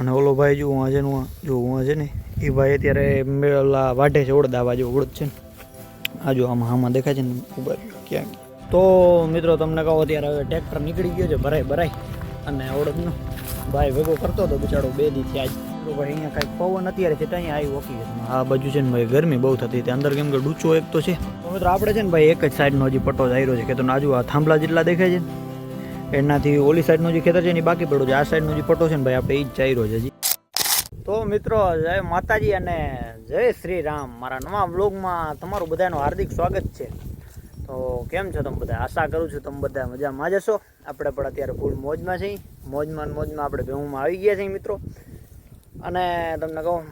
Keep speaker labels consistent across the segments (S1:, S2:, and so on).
S1: અને ઓલો ભાઈ જો હું છે ને જો હું છે ને, એ ભાઈ અત્યારે મેળા વાઢે છે, ઓળદા બાજુ ઓળદ છે ને. આ જો આમાં આમાં દેખાય છે ને, ઊભા ક્યાંક તો મિત્રો, તમને કહો, અત્યારે હવે ટ્રેક્ટર નીકળી ગયો છે, ભરાય ભરાય. અને ઓળદનો ભાઈ ભેગો કરતો હતો, બિચારો બે દીથી આજ તો ભાઈ અહીંયા કાંઈક પવન અત્યારે છે ત્યાં આવી ઓકી આ બાજુ છે ને ભાઈ ગરમી બહુ થતી હતી, અંદર કેમ કે ડૂચો એક તો છે. તો મિત્રો, આપણે છે ને ભાઈ એક જ સાઈડનો હજી પટ્ટો જાયરો છે, કે તો આજુ આ થાંભલા જેટલા દેખાય છે એનાથી ઓલી સાઈડનું જે ખેતર છે એની બાકી પડ્યું છે. આ સાઈડનો જે પટ્ટો છે ને ભાઈ, આપણે એ જ ચાર્યો છે હજી. તો મિત્રો, જય માતાજી અને જય શ્રી રામ. મારા નવા વ્લોગમાં તમારું બધાનું હાર્દિક સ્વાગત છે. તો કેમ છો તમે બધા? આશા કરું છું તમે બધા મજામાં જ હશો. આપણે પણ અત્યારે ફૂલ મોજમાં છીએ. મોજમાં મોજમાં આપણે ભેહુમાં આવી ગયા છીએ મિત્રો. અને તમને કહું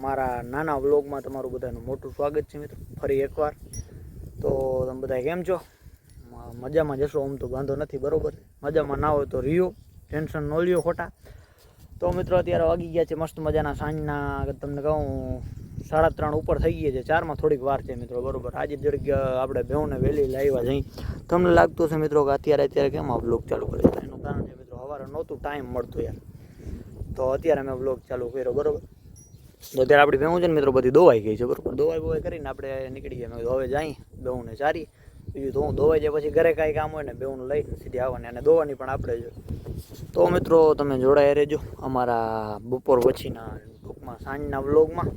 S1: મારા નાના વ્લોગમાં તમારું બધાનું મોટું સ્વાગત છે મિત્રો. ફરી એકવાર. તો તમે બધા કેમ છો? મજામાં જશો, આમ તો વાંધો નથી, બરોબર? મજામાં ના હોય તો રિયો ટેન્શન ન લ્યો ખોટા. તો મિત્રો, અત્યારે વાગી ગયા છે મસ્ત મજાના સાંજના તમને કહું, સાડા ત્રણ ઉપર થઈ ગઈ છે, ચારમાં થોડીક વાર છે મિત્રો, બરોબર? આજે જરીક આપણે બેઉને વહેલી લાવ્યા જઈ તમને લાગતું છે મિત્રો કે અત્યારે અત્યારે કેમ આ બ્લોગ ચાલુ કરે એનું કારણ છે મિત્રો સવારે નહોતું ટાઈમ મળતો યાર. તો અત્યારે મેં બ્લોગ ચાલુ કર્યો, બરાબર? તો અત્યારે આપણી ભેવું છે ને મિત્રો, બધી દોવાઈ ગઈ છે, બરાબર? દોવાઈ બોવાઈ કરીને આપણે નીકળી ગયા હવે જાય બેઉને ચારી. બીજું તો હું ધોવાઈ જાય પછી ઘરે કાંઈ કામ હોય ને બેઉને લઈને સીધી આવવાની અને ધોવાની પણ આપણે જ. તો મિત્રો તમે જોડાયા રહેજો અમારા બપોર પછીના ટૂંકમાં સાંજના વ્લોગમાં.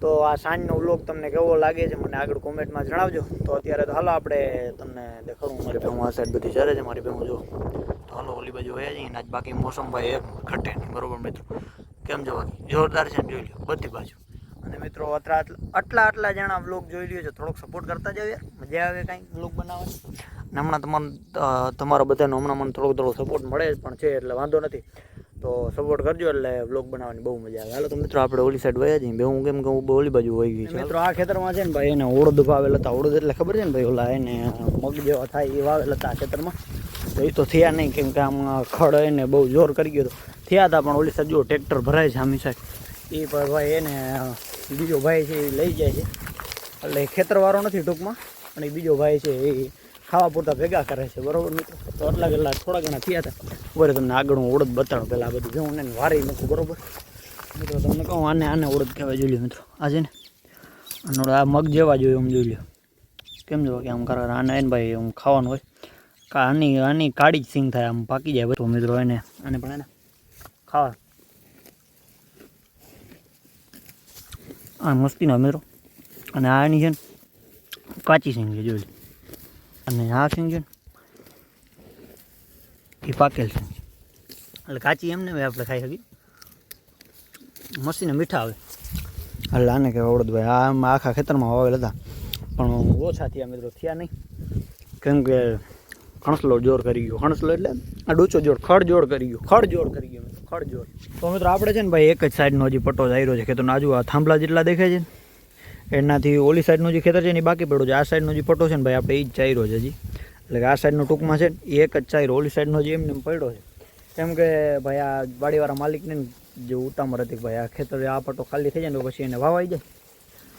S1: તો આ સાંજનો વ્લોગ તમને કેવો લાગે છે મને આગળ કોમેન્ટમાં જણાવજો. તો અત્યારે તો હાલો આપણે તમને દેખાડું મારી ભેહું આ સાઈડ બધી ચાલે છે મારી ભેહું, જો. તો હાલો ઓલી બાજુ જઈએ ને આજ બાકી મોસમ ભાઈ એક ઘટે બરોબર મિત્રો? કેમ જવા જોરદાર છે જોઈ લો બધી બાજુ. અને મિત્રો આટલા આટલા આટલા જણા બ્લોગ જોઈ લ્યો છે. થોડોક સપોર્ટ કરતા જાવ યાર. મજા આવે કાંઈ બ્લોગ બનાવવાની. અને હમણાં તમારો તમારો બધાનો હમણાં મને થોડોક થોડો સપોર્ટ મળે જ પણ છે, એટલે વાંધો નથી. તો સપોર્ટ કરજો એટલે બ્લોગ બનાવવાની બહુ મજા આવે. હાલો તો મિત્રો, આપણે ઓલી સાઈડ વયા જઈએ. હું કેમ કે હું ઓલી બાજુ વહી ગઈ છે. મિત્રો, આ ખેતરમાં છે ને ભાઈ, એને ઓળદ વાવેલ હતા. ઓળદ એટલે ખબર છે ને ભાઈ, ઓલા એને મગ જેવા થાય એ વાવેલ હતા આ ખેતરમાં. તો એ તો થયા નહીં, કેમ કે આમ ખડ એને બહુ જોર કરી ગયો હતો. થયા હતા પણ ઓલી સાઈડ જો ટ્રેક્ટર ભરાય છે આમી સાઈડ. એ પણ ભાઈ એને બીજો ભાઈ છે એ લઈ જાય છે. એટલે ખેતરવાળો નથી ટૂંકમાં, પણ એ બીજો ભાઈ છે એ ખાવા પૂરતા ભેગા કરે છે. બરાબર મિત્રો? તો આટલા કેટલા થોડા ઘણા થયા હતા. બરાબર તમને આગળ હું ઓળખ બતાડું. પહેલાં બધું જોઉં ને વારી મૂકું, બરોબર? મિત્રો, તમને કહું આને આને ઓળખ કહેવાય જોઈ લ્યો મિત્રો. આ છે ને અને આ મગ જેવા જોઈએ આમ જોઈ લ્યો. કેમ જો કે આમ કરે આને એને ભાઈ આમ ખાવાનું હોય. આની આની કાળી જ સિંગ થાય, આમ પાકી જાય તો મિત્રો એને, આને પણ એને ખાવા આ મસ્તીનો મિત્રો અને આ એની છે ને કાચી સિંગ છે જોઈ અને આ સિંગ છે ને એ પાકેલ છે. એટલે કાચી એમને આપણે ખાઈ શકીએ. મસ્તીને મીઠા આવે એટલે આને કહેવાય અવડદભાઈ આમ આખા ખેતરમાં વાવેલ હતા. પણ ઓછા થયા મિત્રો, થયા નહીં. કેમ કે ખણસલો જોર કરી ગયો. ખણસલો એટલે આ ડૂચો જોર ખડ જોર કરી ગયો. ખડ જોર કરી ગયો. મિત્રો ખડ જોર તો મિત્રો, આપણે છે ને ભાઈ એક જ સાઈડનો હજી પટ્ટો જાયરો છે, ખેતરનો. આજુ આ થાંભલા જેટલા દેખાય છે એનાથી ઓલી સાઈડનું જે ખેતર છે એની બાકી પડ્યું છે. આ સાઈડનો જે પટ્ટો છે ને, ભાઈ, આપણે એ જ ચાયરો છે હજી. એટલે કે આ સાઈડનો ટૂંકમાં છે એ એક જ ચાયરો ઓલી સાઈડનો જે એમને એમ પડ્યો છે. કેમ કે, ભાઈ, આ વાડીવાળા માલિકને જે ઉતામર હતી ભાઈ, આ ખેતર આ પટ્ટો ખાલી થઈ જાય ને પછી એને વાવાઈ જાય.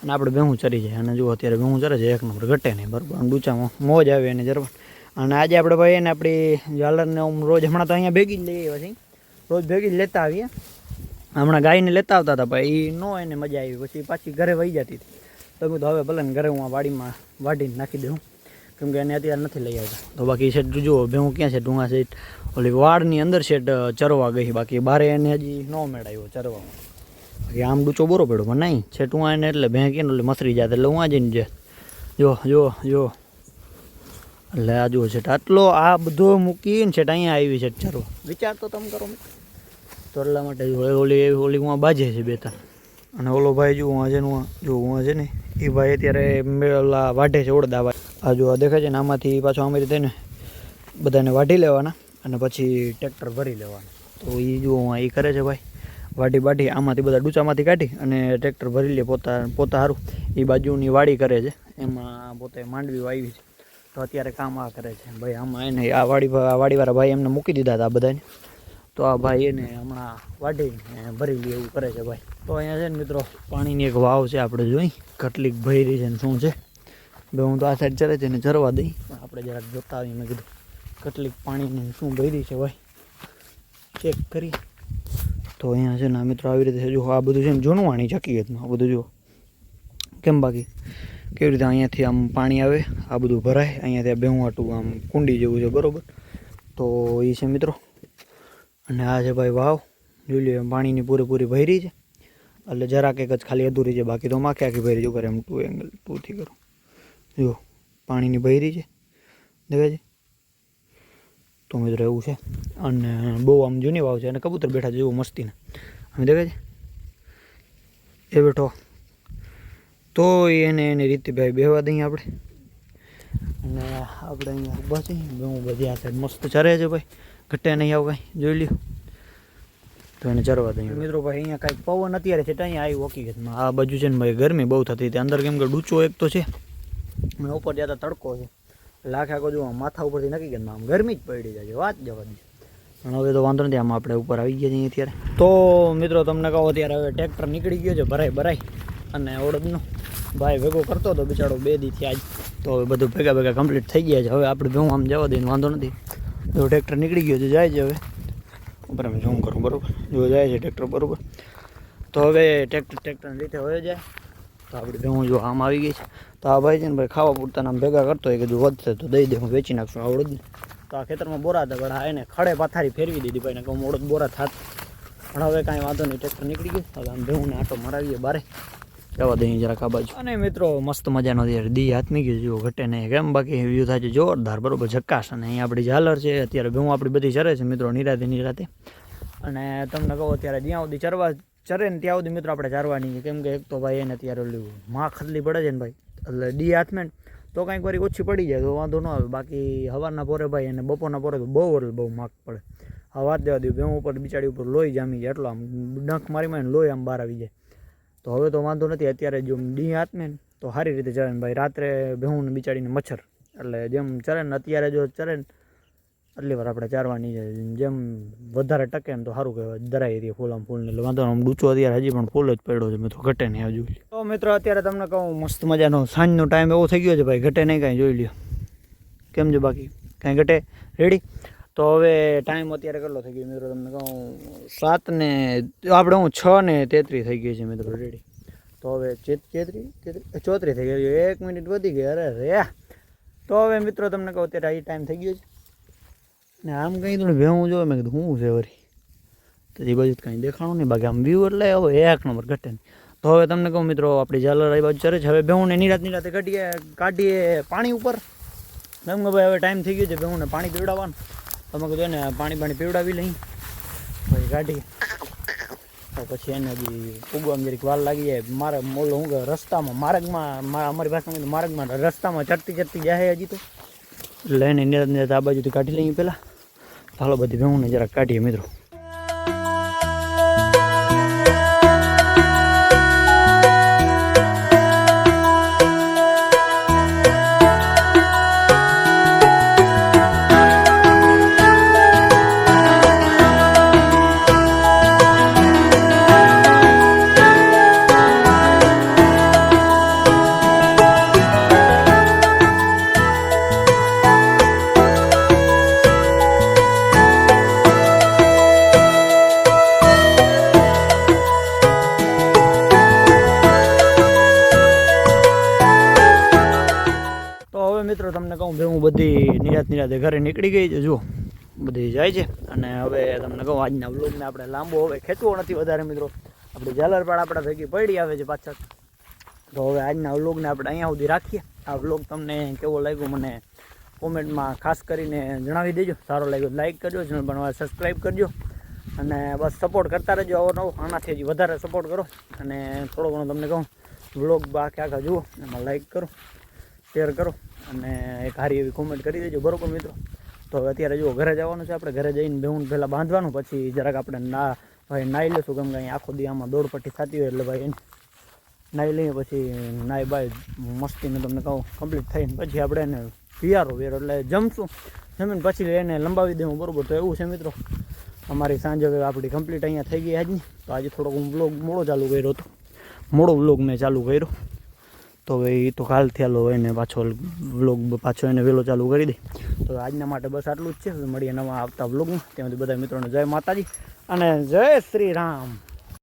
S1: અને આપણે ભેહું ચરી જાય. અને જુઓ અત્યારે ભેહું ચરે છે, એક નંબર ઘટે નહીં, બરાબર. ડૂચામાં મોજ આવે એને જરવા અને આજે આપણે ભાઈ, એને આપણી ઝાલરને રોજ હમણાં તો અહીંયા ભેગી જ લઈ છીએ. રોજ ભેગી લેતા આવીએ. હમણાં ગાયને લેતા આવતા હતા ભાઈ એ નો એને મજા આવી. પછી પાછી ઘરે વહી જતી હતી. તો મેં હવે ભલે ને ઘરે હું આ વાડીમાં વાટીને નાખી દઉં. કેમ કે એને અત્યારે નથી લઈ આવતા. તો બાકી શેઠ જુઓ, ભેહું ક્યાં છે? ડુંગા સેટ ઓલી વાડની અંદર સેટ ચરવા ગઈ. બાકી બારે એને હજી ન મેળાયો ચરવામાં બાકી આમ ડૂચો બોરો પડ્યો, પણ નહીં. છે તું એને એટલે ભેં કે એટલે મસરી જાય એટલે હું આ જઈને જે. જો જો જો. એટલે આ જુઓ છે આટલો આ બધો મૂકીને છે અહીંયા આવી છે ચરવા. વિચાર તો તમે કરો. તો એટલા માટે એ એવી હોળી હું બાજે છે બે ત્રણ. અને ઓલો ભાઈ જો હું છે ને જો હું છે ને, એ ભાઈ અત્યારે મેળા વાઢે છે ઓળદા ભાઈ આ જો દેખાય છે ને, આમાંથી પાછો આમાંથી થઈને બધાને વાઢી લેવાના અને પછી ટ્રેક્ટર ભરી લેવાના. તો એ જો હું એ કરે છે ભાઈ વાટી બાટી આમાંથી બધા ડૂચામાંથી કાઢી અને ટ્રેક્ટર ભરી લે પોતા પોતા સારું એ બાજુની વાડી કરે છે, એમાં પોતે માંડવી વાવી છે. તો અત્યારે કામ આ કરે છે. ભાઈ આમાં એને આ વાડી વાડીવાળા ભાઈ એમને મૂકી દીધા હતા બધાને. તો આ ભાઈ એને હમણાં વાઢીને ભરી લે એવું કરે છે ભાઈ. તો અહીંયા છે ને મિત્રો, પાણીની એક વાવ છે આપણે જોઈ. કેટલીક ભરી છે ને શું છે. બે હું તો આ સાઈડ ચરે છે ને ચરવા દઈ. પણ આપણે જરાક જોતા આવીએ મેં કીધું, કેટલીક પાણીની શું ભરી છે ભાઈ. ચેક કરી. તો અહીંયા છે ને મિત્રો આવી રીતે જો આ બધું છે ને જૂનું વાણી હકીકતમાં, આ બધું જો કેમ બાકી? કેવી રીતે અહીંયાથી આમ પાણી આવે, આ બધું ભરાય, અહીંયાથી આ બેહું આટું આમ કુંડી જેવું છે, બરાબર? તો એ છે મિત્રો અને આ છે ભાઈ વાવ. જોઈ લો પાણીની પૂરેપૂરી ભરી છે. એટલે જરાક એક જ ખાલી અધૂરી છે, બાકી તો માખી આખી ભરી જો કરે એમ ટુ એંગલ ટુથી કરું. જો પાણીની ભરી છે. દેખાય છે? તો મિત્રો એવું છે. અને બહુ આમ જૂની વાવ છે અને કબૂતર બેઠા જેવું મસ્તીને. આમ દેખાય છે? એ બેઠો. તો એને એની રીતે ભાઈ બેહવા દઈએ આપણે. અને આપણે અહીંયા ઊભા છીએ. હું બધી આ સાઈડ મસ્ત ચરે છે ભાઈ. ઘટે નહીં આવું કાંઈ. જોઈ લ્યો. તો એને ચરવા દઈએ. મિત્રો ભાઈ અહીંયા કાંઈક પવન અત્યારે છે ત્યાં આવ્યું હકીકતમાં. આ બાજુ છે ને ભાઈ ગરમી બહુ થતી હતી. અંદર કેમ કે ડૂચો એક તો છે. અને ઉપર જતા તડકો છે. લાખ આખો જો માથા ઉપરથી નક્કી કરી આમ ગરમી જ પડી જાય છે. વાત જવાની પણ હવે તો વાંધો નથી આમાં આપણે ઉપર આવી ગયા છીએ અત્યારે. તો મિત્રો તમને કહો અત્યારે હવે ટ્રેક્ટર નીકળી ગયો છે ભરાય ભરાય. અને ઓળદનો ભાઈ ભેગો કરતો હતો બિચારો બે દીથી આજ તો હવે બધું ભેગા ભેગા કમ્પ્લીટ થઈ ગયા છે. હવે આપણે ભેગું આમ જવા દઈને વાંધો નથી. જો ટ્રેક્ટર નીકળી ગયો છે, જાય છે હવે. ઉપર અમે ઝૂમ કરું, બરાબર? જો જાય છે ટ્રેક્ટર બરોબર? તો હવે ટ્રેક્ટર ટ્રેક્ટરને રીતે હવે જાય. તો આપણે ભેગું જો આમ આવી ગઈ છે. તો આ ભાઈ છે ને ભાઈ ખાવા પૂરતા આમ ભેગા કરતો હોય કીધું વધશે તો દઈ દે, હું વેચી નાખશું આવડત તો આ ખેતરમાં બોરા હતા, પણ આ એને ખડે પાથારી ફેરવી દીધી ભાઈને કહું મોડદ બોરા થાત. પણ હવે કાંઈ વાંધો નહીં ટ્રેક્ટર નીકળી ગયું. હવે આમ ભેગું ને આટો મરાવીએ બારે. જવા દઈએ જરાક આ બાજુ. અને મિત્રો, મસ્ત મજાનો દી હાથમી ગયો જુઓ, ઘટે નહીં કેમ બાકી વ્યૂ થાય છે જોરદાર, બરોબર ઝકાશ અને અહીંયા આપણી ઝાલર છે, અત્યારે ભેગું આપણી બધી ચરે છે મિત્રો, નિરાતે નિરાતે. અને તમને કહો, અત્યારે જ્યાં સુધી ચરવા ચરે ને ત્યાં સુધી મિત્રો આપણે ચારવાની છે. કેમ કે એક તો ભાઈ એને અત્યારે ઓલું માં ખદલી પડે છે ને ભાઈ, એટલે ડી હાથમાં તો કાંઈક વારી ઓછી પડી જાય, તો વાંધો ન આવે. બાકી હવારના પોરે ભાઈ અને બપોરના પોરે તો બહુ એટલે બહુ માખ પડે. હવા દેવા દઉં ભેવું ઉપર બિચારી ઉપર લોહી જામી જાય, એટલો આમ ડંખ મારી મારીને લોહી આમ બહાર આવી જાય. તો હવે તો વાંધો નથી, અત્યારે જો ડી હાથમે તો સારી રીતે ચરે ને ભાઈ. રાત્રે ભેહું ને બિચારીને મચ્છર. એટલે જેમ ચરે ને અત્યારે જો ચરે ને આટલી વાર આપણે ચારવાની છે. જેમ વધારે ટકે ને તો સારું કહેવાય. દરાઈ રહી ફૂલ આમ ફૂલ એટલે વાંધો. આમ ડૂચો અત્યારે હજી પણ ફૂલ જ પડ્યો છે. મેં તો ઘટે નહીં હજુ. તો મિત્રો, અત્યારે તમને કહું, મસ્ત મજાનો સાંજનો ટાઈમ એવો થઈ ગયો છે ભાઈ. ઘટે નહીં કાંઈ, જોઈ લ્યો. કેમ છે બાકી? કાંઈ ઘટે? રેડી તો હવે ટાઈમ અત્યારે કેટલો થઈ ગયો મિત્રો? તમને કહું, સાત ને, આપણે હું છ ને તેત્રીસ થઈ ગઈ છે મિત્રો રેડી તો હવે તેત્રીસ ચોત્રીસ થઈ ગયો એક મિનિટ વધી ગઈ. અરે રે. તો હવે મિત્રો તમને કહું, અત્યારે આ ટાઈમ થઈ ગયો છે. ને આમ કંઈ થોડું ભેવું જોવે મેં કીધું, હું છે વરી? તો એ બાજુ કંઈ દેખાણું નહીં, બાકી આમ વ્યૂ એટલે હવે એક નંબર ઘટે નહીં. તો હવે તમને કહું મિત્રો, આપણી ઝાલર એ બાજુ ચરે છે. હવે ભેહુંને નિરાત નિરાતે કાઢીએ કાઢીએ પાણી ઉપર. કેમ ભાઈ હવે ટાઈમ થઈ ગયો છે ભેહુંને પાણી પીવડાવવાનું. તમે કીધું એને પાણી પાણી પીવડાવી લઈ. પછી કાઢી. પછી એને હજી ઉગવામાં જરીક વાર લાગી જાય. મારે મોલો હું રસ્તામાં, માર્ગમાં અમારી ભાષામાં માર્ગમાં રસ્તામાં ચડતી ચડતી જાય હજી તો. એટલે એને નિરાત નિરાત આ બાજુથી કાઢી લઈએ પહેલાં ચાલો બધી ભેહુંને જરાક કાઢીએ મિત્રો. મિત્રો તમને કહું બધી નિરાત નિરાતે ઘરે નીકળી ગઈ છે, જુઓ. બધી જાય છે. અને હવે તમને કહું, આજના બ્લોગને આપણે લાંબો હવે ખેંચવો નથી વધારે, મિત્રો. આપણી ઝાલરપાડ આપણા ભેગી પડી આવે છે પાછળ. તો હવે આજના વ્લોગને આપણે અહીંયા સુધી રાખીએ. આ વ્લોગ તમને કેવો લાગ્યો મને કોમેન્ટમાં ખાસ કરીને જણાવી દેજો. સારો લાગ્યો લાઈક કરજો, ચેનલ બનાવવા સબસ્ક્રાઈબ કરજો. અને બસ સપોર્ટ કરતા રહેજો આવો નવો. આનાથી હજી વધારે સપોર્ટ કરો. અને થોડો ઘણો તમને કહું, વ્લોગ બાકી આખા જુઓ. એમાં લાઈક કરો. શેર કરો અને એક સારી એવી કોમેન્ટ કરી દેજો. બરોબર મિત્રો? તો હવે અત્યારે જો ઘરે જવાનું છે આપણે. ઘરે જઈને બેહું પહેલાં બાંધવાનું, પછી જરાક આપણે ના, ભાઈ નાહી લઈશું કેમ કે અહીં આખો દી આમાં દોડ પટ્ટી થતી હોય એટલે ભાઈ એને નાહી લઈએ, પછી નાહી બાય મસ્તીને તમને કહું કમ્પ્લીટ થઈને પછી આપણે એને પિયારો વેરો, એટલે જમશું. જમીને પછી એને લંબાવી દેવું, બરોબર? તો એવું છે મિત્રો. અમારી સાંજ આપણી કમ્પ્લીટ અહીંયા થઈ ગઈ આજની. તો આજે થોડોક હું બ્લોગ મોડો ચાલુ કર્યો હતો. મોડો બ્લોગ મેં ચાલુ કર્યો. તો હવે એ તો કાલથી હોય એને પાછો વ્લોગ પાછો એને વહેલો ચાલુ કરી દે. તો આજના માટે બસ આટલું જ છે. મળીએ નવા આવતા વ્લોગમાં. ત્યાં બધા મિત્રોને જય માતાજી અને જય શ્રી રામ.